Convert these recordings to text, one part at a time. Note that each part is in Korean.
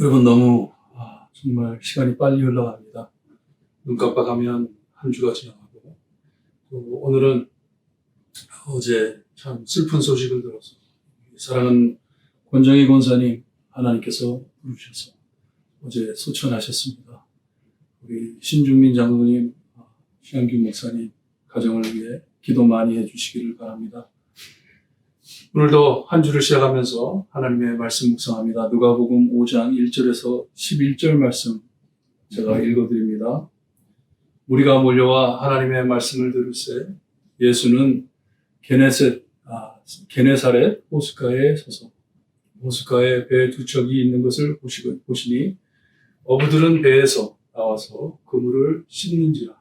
여러분 너무 아, 정말 시간이 빨리 흘러갑니다. 눈 깜빡하면 한 주가 지나가고 또 오늘은 어제 참 슬픈 소식을 들어서 사랑하는 권정희 권사님 하나님께서 부르셔서 어제 소천하셨습니다. 우리 신중민 장로님, 아, 신한균 목사님 가정을 위해 기도 많이 해주시기를 바랍니다. 오늘도 한 주를 시작하면서 하나님의 말씀 묵상합니다. 누가복음 5장 1절에서 11절 말씀 제가 읽어드립니다. 우리가 몰려와 하나님의 말씀을 들으세 예수는 게네셋 아, 게네사렛 호숫가에 서서 호숫가에 배 두 척이 있는 것을 보시고, 보시니 어부들은 배에서 나와서 그물을 씻는지라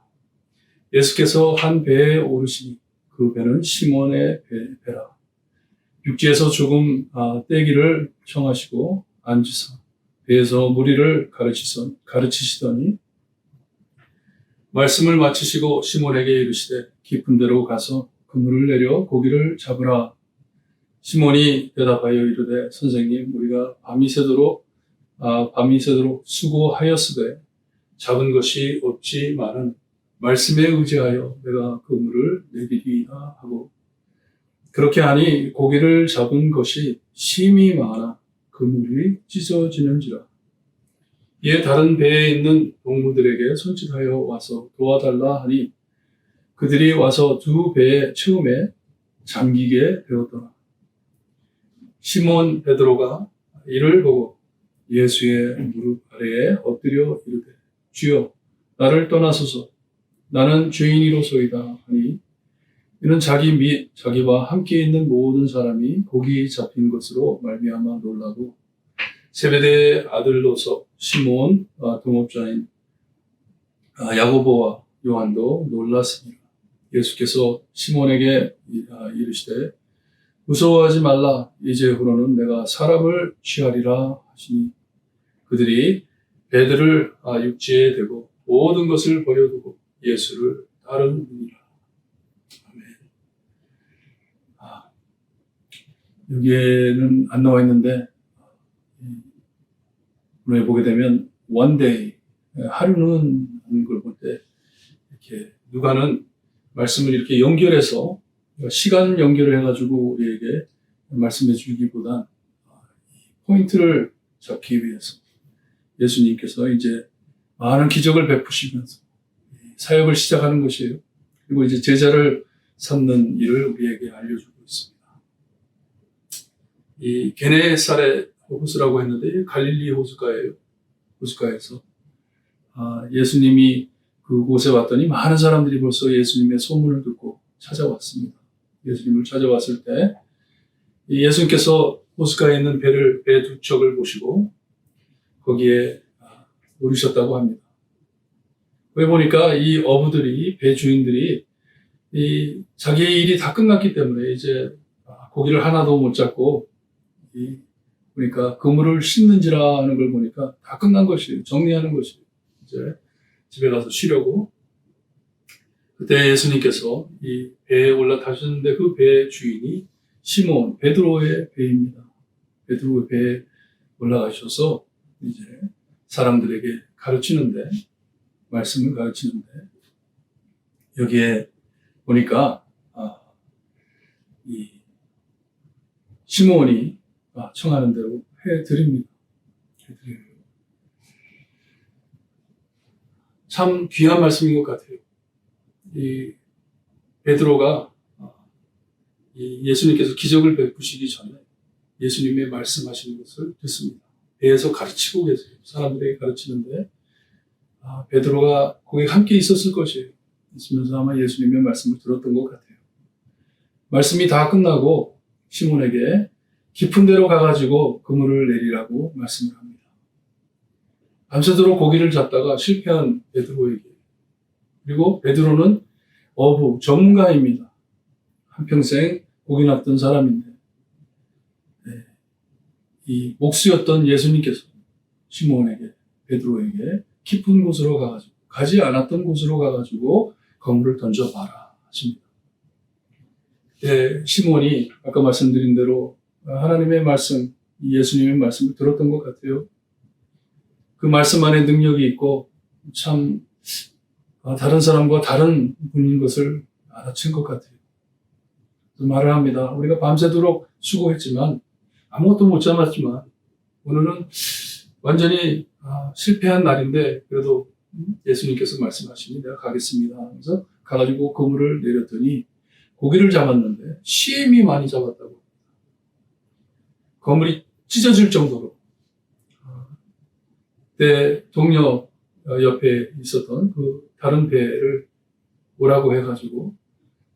예수께서 한 배에 오르시니 그 배는 시몬의 배, 배라 육지에서 조금 아, 떼기를 청하시고 앉으사 배에서 무리를 가르치선, 가르치시더니 말씀을 마치시고 시몬에게 이르시되 깊은 데로 가서 그물을 내려 고기를 잡으라. 시몬이 대답하여 이르되 선생님 우리가 밤이 새도록 아, 밤이 새도록 수고하였으되 잡은 것이 없지만은 말씀에 의지하여 내가 그물을 내리리라 하고 그렇게 하니 고기를 잡은 것이 심이 많아 그물이 찢어지는지라. 이에 다른 배에 있는 동무들에게 손짓하여 와서 도와달라 하니 그들이 와서 두 배의 처음에 잠기게 되었더라. 시몬 베드로가 이를 보고 예수의 무릎 아래에 엎드려 이르되 주여 나를 떠나소서 나는 죄인이로소이다 하니 이는 자기 및 자기와 함께 있는 모든 사람이 고기 잡힌 것으로 말미암아 놀라고 세베대의 아들로서 시몬 아, 동업자인 아, 야고보와 요한도 놀랐습니다. 예수께서 시몬에게 이- 아, 이르시되 무서워하지 말라 이제후로는 내가 사람을 취하리라 하시니 그들이 배들을 아, 육지에 대고 모든 것을 버려두고 예수를 따르니라. 아멘. 아, 여기에는 안 나와 있는데 이, 오늘 보게 되면 one day 하루는 하는 걸 볼 때 이렇게 누가는 말씀을 이렇게 연결해서 시간 연결을 해가지고 우리에게 말씀해 주기보단 포인트를 잡기 위해서 예수님께서 이제 많은 기적을 베푸시면서 사역을 시작하는 것이에요. 그리고 이제 제자를 삼는 일을 우리에게 알려주고. 이 게네사렛 호수라고 했는데 갈릴리 호수가예요. 호수가에서 아, 예수님이 그곳에 왔더니 많은 사람들이 벌써 예수님의 소문을 듣고 찾아왔습니다. 예수님을 찾아왔을 때이 예수님께서 호숫가에 있는 배를 배 두 척을 보시고 거기에 아, 오르셨다고 합니다. 왜 보니까 이 어부들이 배 주인들이 이 자기의 일이 다 끝났기 때문에 이제 아, 고기를 하나도 못 잡고 이 그러니까 그물을 씻는지라 하는 걸 보니까 다 끝난 것이에요. 정리하는 것이에요. 이제 집에 가서 쉬려고 그때 예수님께서 이 배에 올라타셨는데 그배 주인이 시몬 베드로의 배입니다. 베드로의 배에 올라가셔서 이제 사람들에게 가르치는데 말씀을 가르치는데 여기에 보니까 아, 이 시몬이 아, 청하는 대로 해드립니다. 해드려요. 참 귀한 말씀인 것 같아요. 이 베드로가 아, 이 예수님께서 기적을 베푸시기 전에 예수님의 말씀하시는 것을 듣습니다. 배에서 가르치고 계세요. 사람들에게 가르치는데 아, 베드로가 거기 함께 있었을 것이에요. 있으면서 아마 예수님의 말씀을 들었던 것 같아요. 말씀이 다 끝나고 시몬에게 깊은 데로 가가지고 그물을 내리라고 말씀을 합니다. 밤새도록 고기를 잡다가 실패한 베드로에게 그리고 베드로는 어부 전문가입니다. 한평생 고기 낚던 사람인데 네, 이 목수였던 예수님께서 시몬에게 베드로에게 깊은 곳으로 가가지고 가지 않았던 곳으로 가가지고 거물을 던져봐라 하십니다. 네, 시몬이 아까 말씀드린 대로 하나님의 말씀, 이 예수님의 말씀을 들었던 것 같아요. 그 말씀 안에 능력이 있고 참 아, 다른 사람과 다른 분인 것을 알아챈 것 같아요. 말을 합니다. 우리가 밤새도록 수고했지만 아무것도 못 잡았지만 오늘은 완전히 아, 실패한 날인데 그래도 예수님께서 말씀하시니 내가 가겠습니다 하면서 가가지고 그물을 내렸더니 고기를 잡았는데 시엠이 많이 잡았다고 거물이 찢어질 정도로 아, 내 동료 옆에 있었던 그 다른 배를 오라고 해가지고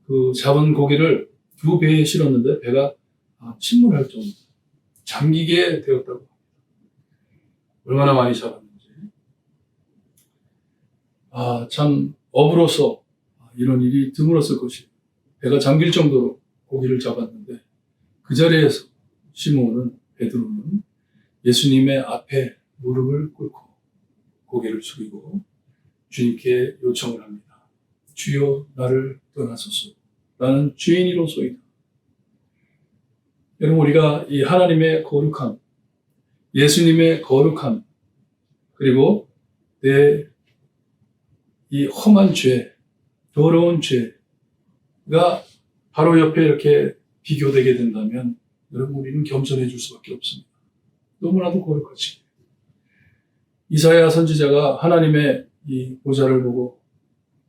그 잡은 고기를 두 배에 실었는데 배가 아, 침몰할 정도 잠기게 되었다고 합니다. 얼마나 많이 잡았는지. 아, 참, 업으로서 이런 일이 드물었을 것이 배가 잠길 정도로 고기를 잡았는데 그 자리에서 시몬은 베드로는 예수님의 앞에 무릎을 꿇고 고개를 숙이고 주님께 요청을 합니다. 주여 나를 떠나소서. 나는 죄인이로소이다. 여러분 우리가 이 하나님의 거룩함, 예수님의 거룩함, 그리고 내 이 험한 죄, 더러운 죄가 바로 옆에 이렇게 비교되게 된다면 여러분 우리는 겸손해질 수밖에 없습니다. 너무나도 거룩하지. 이사야 선지자가 하나님의 이 보좌를 보고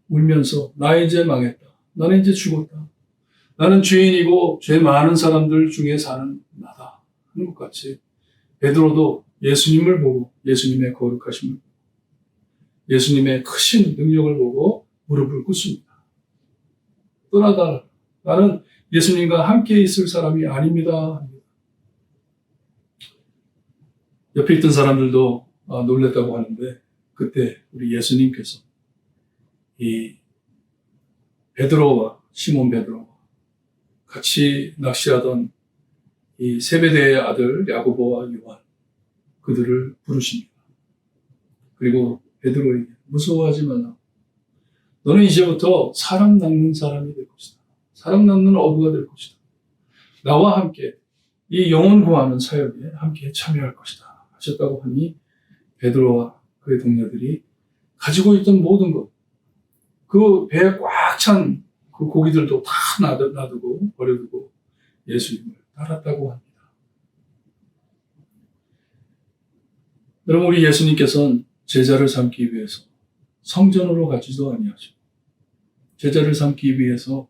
울면서 나 이제 망했다. 나는 이제 죽었다. 나는 죄인이고 죄 많은 사람들 중에 사는 나다. 하는 것 같이 베드로도 예수님을 보고 예수님의 거룩하심을 보고 예수님의 크신 능력을 보고 무릎을 꿇습니다. 떠나다. 나는 예수님과 함께 있을 사람이 아닙니다. 옆에 있던 사람들도 아, 놀랬다고 하는데 그때 우리 예수님께서 이 베드로와 시몬 베드로와 같이 낚시하던 이 세베대의 아들 야고보와 요한 그들을 부르십니다. 그리고 베드로에게 무서워하지 말라. 너는 이제부터 사람 낚는 사람이 될 것이다. 사람 낚는 어부가 될 것이다. 나와 함께 이 영혼 구하는 사역에 함께 참여할 것이다. 하셨다고 하니 베드로와 그의 동료들이 가지고 있던 모든 것, 그 배에 꽉 찬 그 고기들도 다 놔두- 놔두고 버려두고 예수님을 따랐다고 합니다. 여러분 우리 예수님께서는 제자를 삼기 위해서 성전으로 가지도 아니하시고 제자를 삼기 위해서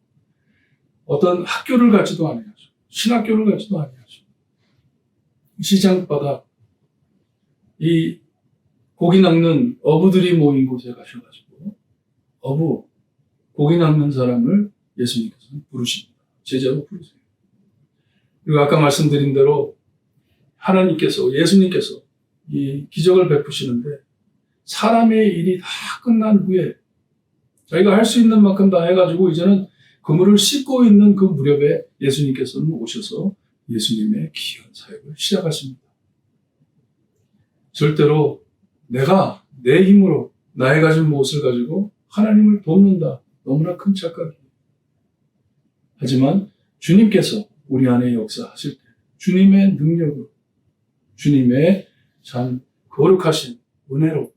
어떤 학교를 가지도 아니하시고 신학교를 가지도 아니하시고 시장바닥 이 고기 낚는 어부들이 모인 곳에 가셔가지고 어부 고기 낚는 사람을 예수님께서는 부르십니다. 제자로 부르세요. 그리고 아까 말씀드린 대로 하나님께서 예수님께서 이 기적을 베푸시는데 사람의 일이 다 끝난 후에 자기가 할 수 있는 만큼 다 해가지고 이제는 그물을 씻고 있는 그 무렵에 예수님께서는 오셔서 예수님의 귀한 사역을 시작하십니다. 절대로 내가 내 힘으로 나의 가진 무엇을 가지고 하나님을 돕는다. 너무나 큰 착각이에요. 하지만 주님께서 우리 안에 역사하실 때 주님의 능력으로 주님의 참 거룩하신 은혜로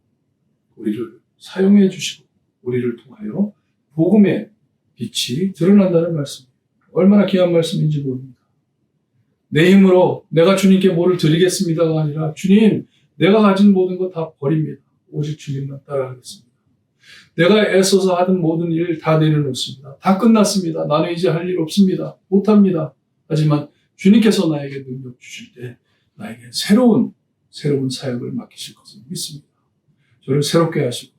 우리를 사용해 주시고 우리를 통하여 복음의 빛이 드러난다는 말씀. 얼마나 귀한 말씀인지 모릅니다. 내 힘으로 내가 주님께 뭐를 드리겠습니다가 아니라 주님 내가 가진 모든 것다 버립니다. 오직 주님만 따라가겠습니다. 내가 애써서 하던 모든 일 다 내려놓습니다. 다 끝났습니다. 나는 이제 할 일 없습니다. 못합니다. 하지만 주님께서 나에게 능력 주실 때 나에게 새로운 새로운 사역을 맡기실 것을 믿습니다. 저를 새롭게 하시고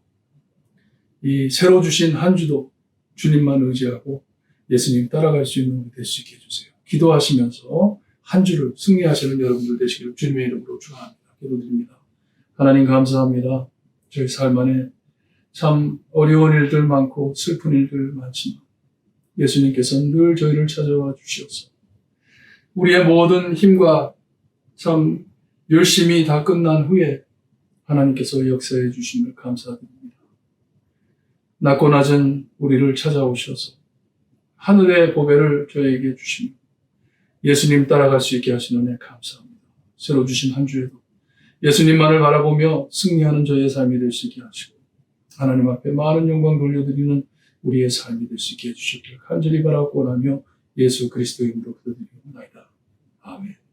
이 새로 주신 한 주도 주님만 의지하고 예수님 따라갈 수 있는 될수 있게 해주세요. 기도하시면서 한 주를 승리하시는 여러분들 되시기를 주님의 이름으로 축원합니다. 기도드립니다. 하나님 감사합니다. 저희 삶 안에 참 어려운 일들 많고 슬픈 일들 많지만 예수님께서는 늘 저희를 찾아와 주시옵소서. 우리의 모든 힘과 참 열심히 다 끝난 후에 하나님께서 역사해 주심을 감사드립니다. 낮고 낮은 우리를 찾아오셔서 하늘의 보배를 저에게 주시며 예수님 따라갈 수 있게 하시는 애 감사합니다. 새로 주신 한 주에도 예수님만을 바라보며 승리하는 저의 삶이 될 수 있게 하시고 하나님 앞에 많은 영광 돌려드리는 우리의 삶이 될 수 있게 해주시기를 간절히 바라고 원하며 예수 그리스도의 이름으로 기도드리옵나이다. 아멘.